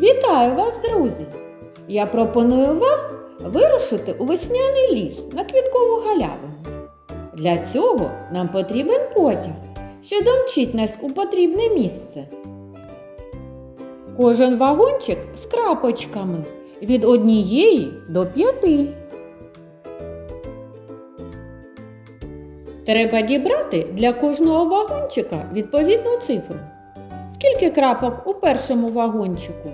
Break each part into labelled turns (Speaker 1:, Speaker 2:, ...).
Speaker 1: Вітаю вас, друзі! Я пропоную вам вирушити у весняний ліс на квіткову галявину. Для цього нам потрібен потяг, що домчить нас у потрібне місце. Кожен вагончик з крапочками від однієї до п'яти. Треба дібрати для кожного вагончика відповідну цифру. Скільки крапок у першому вагончику?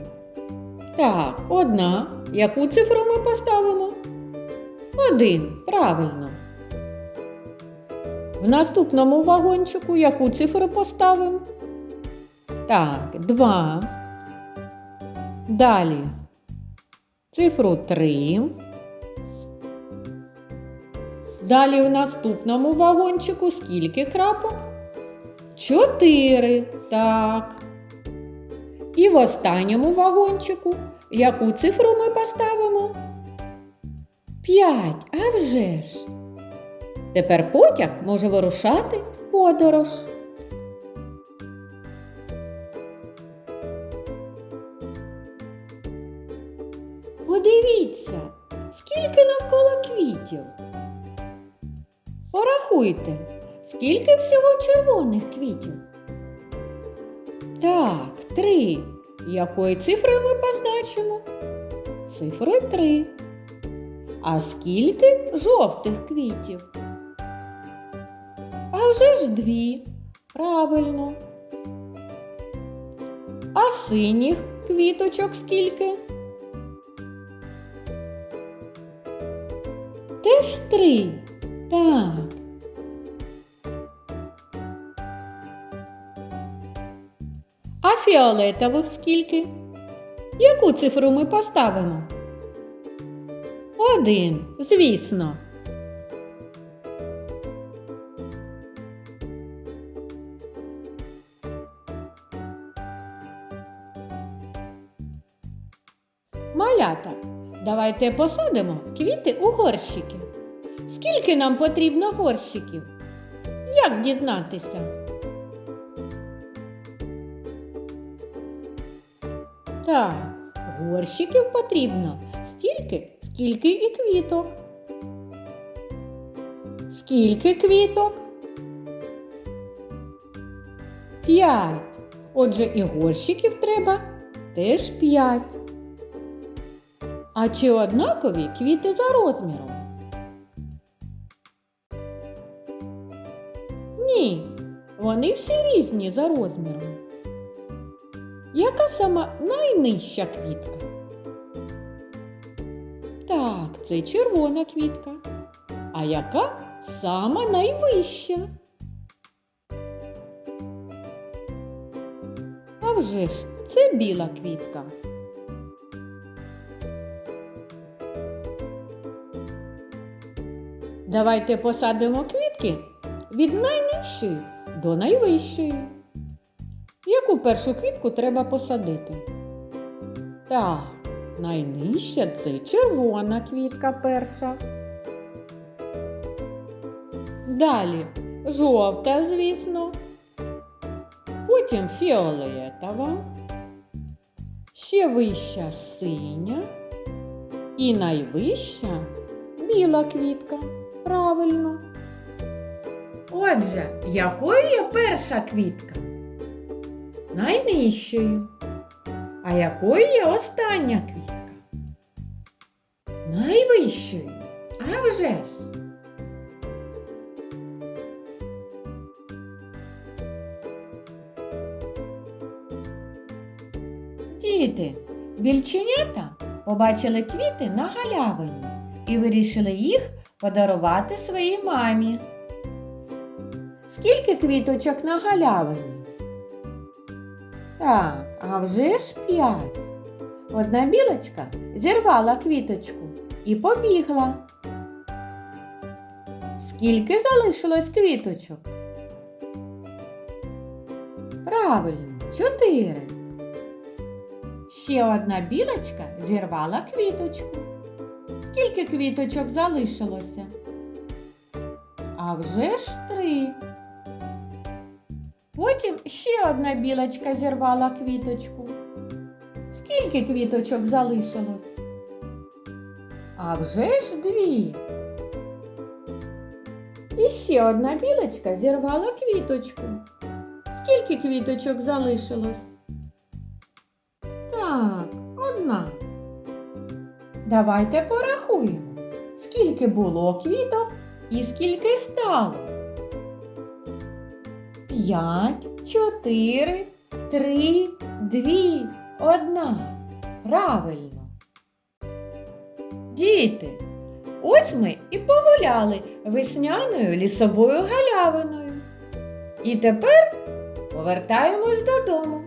Speaker 1: Так, одна. Яку цифру ми поставимо? Один. Правильно. В наступному вагончику яку цифру поставимо? Так, два. Далі. Цифру три. Далі в наступному вагончику скільки крапок? Чотири. Так. І в останньому вагончику яку цифру ми поставимо? П'ять. А вже ж. Тепер потяг може вирушати в подорож. Подивіться, скільки навколо квітів. Порахуйте, скільки всього червоних квітів. Так, три. Якою цифрою ми позначимо? Цифрою три. А скільки жовтих квітів? А вже ж дві. Правильно. А синіх квіточок скільки? Теж три. Так. Фіолетових скільки? Яку цифру ми поставимо? Один, звісно. Малята, давайте посадимо квіти у горщики. Скільки нам потрібно горщиків? Як дізнатися? Так, горщиків потрібно стільки, скільки і квіток. Скільки квіток? П'ять. Отже, і горщиків треба теж п'ять. А чи однакові квіти за розміром? Ні, вони всі різні за розміром. Яка сама найнижча квітка? Так, це червона квітка. А яка сама найвища? А вже ж, це біла квітка. Давайте посадимо квітки від найнижчої до найвищої. Яку першу квітку треба посадити? Так, найнижча це червона квітка перша. Далі жовта, звісно. Потім фіолетова. Ще вища синя. І найвища біла квітка. Правильно. Отже, якою є перша квітка? Найнижчою. А якою є остання квітка? Найвищою. А вже ж. Діти, більченята побачили квіти на галявині і вирішили їх подарувати своїй мамі. Скільки квіточок на галявині? Так, а вже ж п'ять. Одна білочка зірвала квіточку і побігла. Скільки залишилось квіточок? Правильно, чотири. Ще одна білочка зірвала квіточку. Скільки квіточок залишилося? А вже ж три. Потім ще одна білочка зірвала квіточку. Скільки квіточок залишилось? А вже ж дві. І ще одна білочка зірвала квіточку. Скільки квіточок залишилось? Так, одна. Давайте порахуємо, скільки було квіток і скільки стало. П'ять, чотири, три, дві, одна. Правильно. Діти, ось ми і погуляли весняною лісовою галявиною. І тепер повертаємось додому.